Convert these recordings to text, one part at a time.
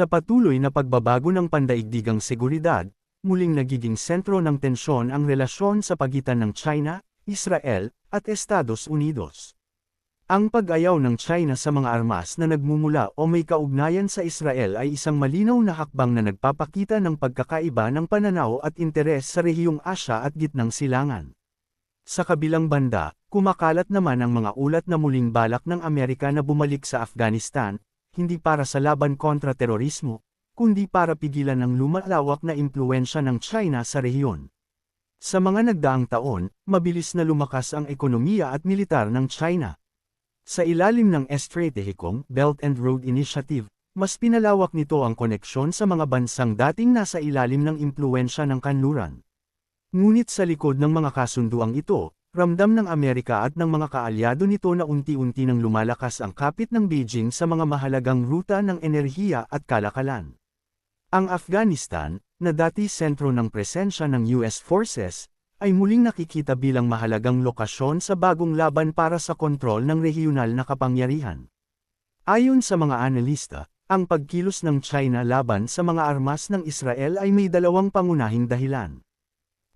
Sa patuloy na pagbabago ng pandaigdigang seguridad, muling nagiging sentro ng tensyon ang relasyon sa pagitan ng China, Israel, at Estados Unidos. Ang pag-ayaw ng China sa mga armas na nagmumula o may kaugnayan sa Israel ay isang malinaw na hakbang na nagpapakita ng pagkakaiba ng pananaw at interes sa rehiyong Asya at Gitnang Silangan. Sa kabilang banda, kumakalat naman ang mga ulat na muling balak ng Amerika na bumalik sa Afghanistan, hindi para sa laban kontra terorismo, kundi para pigilan ang lumalawak na impluensya ng China sa rehiyon. Sa mga nagdaang taon, mabilis na lumakas ang ekonomiya at militar ng China. Sa ilalim ng Estratehikong Belt and Road Initiative, mas pinalawak nito ang koneksyon sa mga bansang dating nasa ilalim ng impluensya ng kanluran. Ngunit sa likod ng mga kasunduang ito, ramdam ng Amerika at ng mga kaalyado nito na unti-unti nang lumalakas ang kapit ng Beijing sa mga mahalagang ruta ng enerhiya at kalakalan. Ang Afghanistan, na dati sentro ng presensya ng US forces, ay muling nakikita bilang mahalagang lokasyon sa bagong laban para sa kontrol ng regional na kapangyarihan. Ayon sa mga analista, ang pagkilos ng China laban sa mga armas ng Israel ay may dalawang pangunahing dahilan.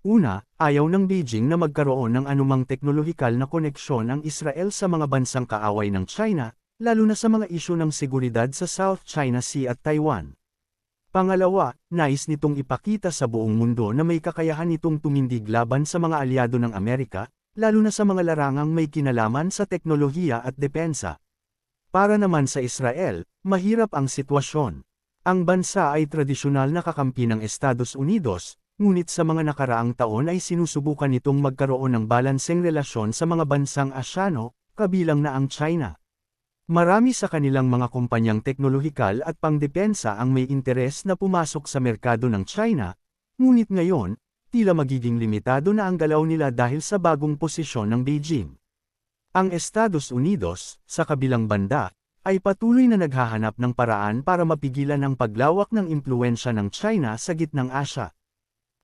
Una, ayaw ng Beijing na magkaroon ng anumang teknolohikal na koneksyon ang Israel sa mga bansang kaaway ng China, lalo na sa mga isyu ng seguridad sa South China Sea at Taiwan. Pangalawa, nais nitong ipakita sa buong mundo na may kakayahan nitong tumindig laban sa mga alyado ng Amerika, lalo na sa mga larangang may kinalaman sa teknolohiya at depensa. Para naman sa Israel, mahirap ang sitwasyon. Ang bansa ay tradisyonal na kakampi ng Estados Unidos, ngunit sa mga nakaraang taon ay sinusubukan nitong magkaroon ng balanseng relasyon sa mga bansang Asyano, kabilang na ang China. Marami sa kanilang mga kumpanyang teknolohikal at pangdepensa ang may interes na pumasok sa merkado ng China, ngunit ngayon, tila magiging limitado na ang galaw nila dahil sa bagong posisyon ng Beijing. Ang Estados Unidos, sa kabilang banda, ay patuloy na naghahanap ng paraan para mapigilan ang paglawak ng impluensya ng China sa gitnang Asya.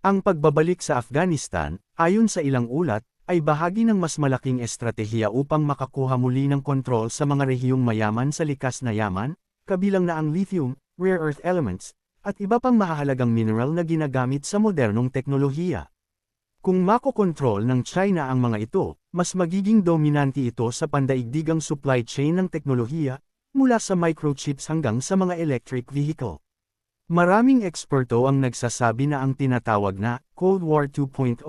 Ang pagbabalik sa Afghanistan, ayon sa ilang ulat, ay bahagi ng mas malaking estratehiya upang makakuha muli ng kontrol sa mga rehiyong mayaman sa likas na yaman, kabilang na ang lithium, rare earth elements, at iba pang mahahalagang mineral na ginagamit sa modernong teknolohiya. Kung makokontrol ng China ang mga ito, mas magiging dominante ito sa pandaigdigang supply chain ng teknolohiya, mula sa microchips hanggang sa mga electric vehicle. Maraming eksperto ang nagsasabi na ang tinatawag na Cold War 2.0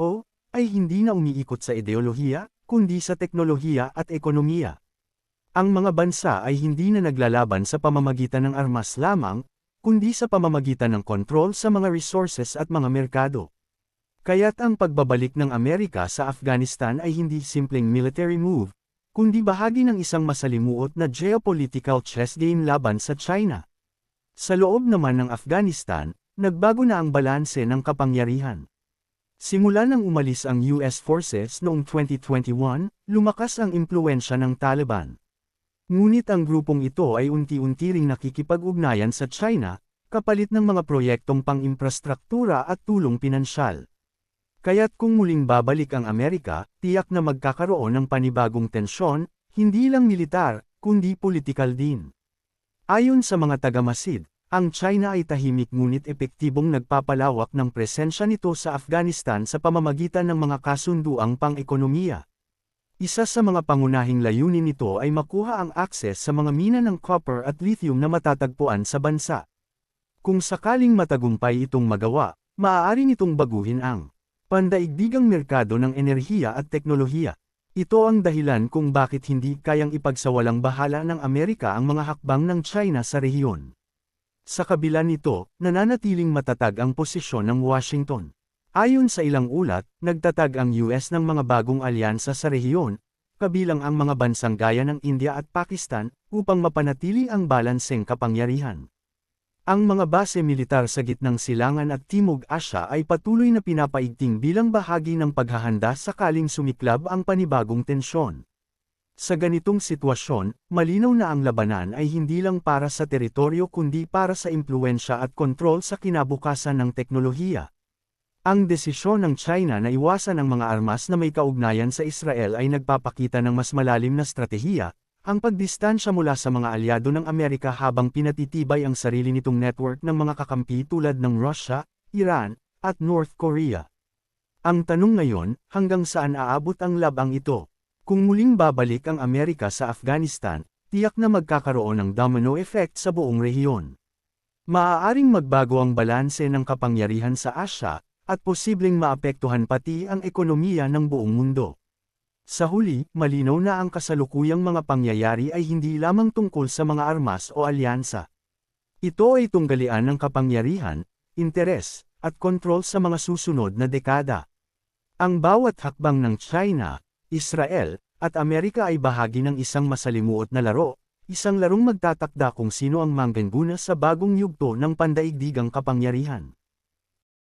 ay hindi na umiikot sa ideolohiya, kundi sa teknolohiya at ekonomiya. Ang mga bansa ay hindi na naglalaban sa pamamagitan ng armas lamang, kundi sa pamamagitan ng kontrol sa mga resources at mga merkado. Kaya't ang pagbabalik ng Amerika sa Afghanistan ay hindi simpleng military move, kundi bahagi ng isang masalimuot na geopolitical chess game laban sa China. Sa loob naman ng Afghanistan, nagbago na ang balanse ng kapangyarihan. Simula nang umalis ang US forces noong 2021, lumakas ang impluensya ng Taliban. Ngunit ang grupong ito ay unti-unti ring nakikipag-ugnayan sa China, kapalit ng mga proyektong pang-imprastruktura at tulong pinansyal. Kaya't kung muling babalik ang Amerika, tiyak na magkakaroon ng panibagong tensyon, hindi lang militar, kundi politikal din. Ayon sa mga tagamasid, ang China ay tahimik ngunit epektibong nagpapalawak ng presensya nito sa Afghanistan sa pamamagitan ng mga kasunduang pang-ekonomiya. Isa sa mga pangunahing layunin nito ay makuha ang akses sa mga mina ng copper at lithium na matatagpuan sa bansa. Kung sakaling matagumpay itong magawa, maaari nitong baguhin ang pandaigdigang merkado ng enerhiya at teknolohiya. Ito ang dahilan kung bakit hindi kayang ipagsawalang bahala ng Amerika ang mga hakbang ng China sa rehiyon. Sa kabila nito, nananatiling matatag ang posisyon ng Washington. Ayon sa ilang ulat, nagtatag ang US ng mga bagong alyansa sa rehiyon, kabilang ang mga bansang gaya ng India at Pakistan, upang mapanatili ang balanseng kapangyarihan. Ang mga base militar sa gitnang silangan at Timog Asya ay patuloy na pinapaigting bilang bahagi ng paghahanda sakaling sumiklab ang panibagong tensyon. Sa ganitong sitwasyon, malinaw na ang labanan ay hindi lang para sa teritoryo kundi para sa impluensya at kontrol sa kinabukasan ng teknolohiya. Ang desisyon ng China na iwasan ang mga armas na may kaugnayan sa Israel ay nagpapakita ng mas malalim na stratehiya, ang pagdistansya mula sa mga alyado ng Amerika habang pinatitibay ang sarili nitong network ng mga kakampi tulad ng Russia, Iran, at North Korea. Ang tanong ngayon, hanggang saan aabot ang labang ito? Kung muling babalik ang Amerika sa Afghanistan, tiyak na magkakaroon ng domino effect sa buong rehiyon. Maaaring magbago ang balanse ng kapangyarihan sa Asya, at posibleng maapektuhan pati ang ekonomiya ng buong mundo. Sa huli, malinaw na ang kasalukuyang mga pangyayari ay hindi lamang tungkol sa mga armas o alyansa. Ito ay tunggalian ng kapangyarihan, interes, at kontrol sa mga susunod na dekada. Ang bawat hakbang ng China, Israel, at Amerika ay bahagi ng isang masalimuot na laro, isang larong magtatakda kung sino ang mangganguna sa bagong yugto ng pandaigdigang kapangyarihan.